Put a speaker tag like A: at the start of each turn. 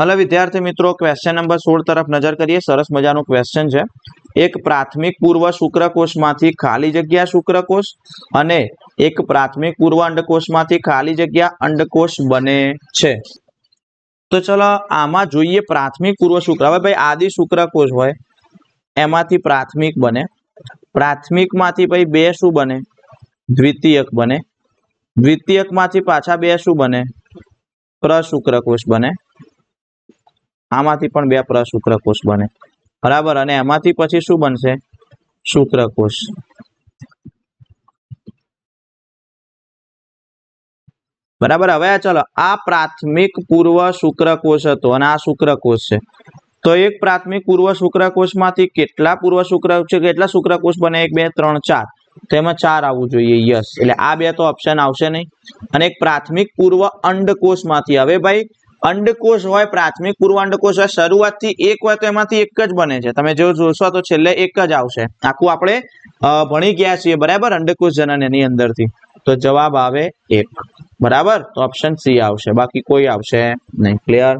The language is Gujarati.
A: હલો વિદ્યાર્થી મિત્રો ક્વેશ્ચન નંબર સોળ તરફ નજર કરીએ. સરસ મજાનું ક્વેશ્ચન છે. એક પ્રાથમિક પૂર્વ શુક્રકોષમાંથી ખાલી જગ્યા શુક્રકોષ અને એક પ્રાથમિક પૂર્વ અંડકોષમાંથી ખાલી જગ્યા અંડકોષ બને છે. તો ચલો આમાં જોઈએ પ્રાથમિક પૂર્વ શુક્ર. હવે ભાઈ આદિ શુક્રકોષ હોય, એમાંથી પ્રાથમિક બને. પ્રાથમિકમાંથી ભાઈ બે શું બને? દ્વિતીયક બને. દ્વિતીયકમાંથી પાછા બે શું બને? પ્રશુક્રકોષ બને. આમાંથી પણ બે પ્રશુક્રકોષ બને. બરાબર? અને એમાંથી પછી શું બનશે? શુક્રકોષ બરાબર? હવે ચલો, આ પ્રાથમિક પૂર્વ શુક્રકોષ હતો અને આ શુક્રકોષ છે. તો એક પ્રાથમિક પૂર્વ શુક્રકોષમાંથી કેટલા પૂર્વ શુક્ર કેટલા શુક્રકોષ બને? એક, બે, ત્રણ, ચાર. તો એમાં ચાર આવવું જોઈએ. યસ. એટલે આ બે તો ઓપ્શન આવશે નહીં. અને એક પ્રાથમિક પૂર્વ અંડકોષમાંથી. હવે ભાઈ અંડકોષ હોય, પ્રાથમિક પૂર્વ અંડકોષ હોય, શરૂઆતથી એક હોય તો એમાંથી એક જ બને છે. તમે જો જોશો તો છેલ્લે એક જ આવશે. આખું આપણે ભણી ગયા છીએ, બરાબર? અંડકોષ જનન એની અંદરથી. તો જવાબ આવે એક. બરાબર? તો ઓપ્શન સી આવશે. બાકી કોઈ આવશે નહીં. ક્લિયર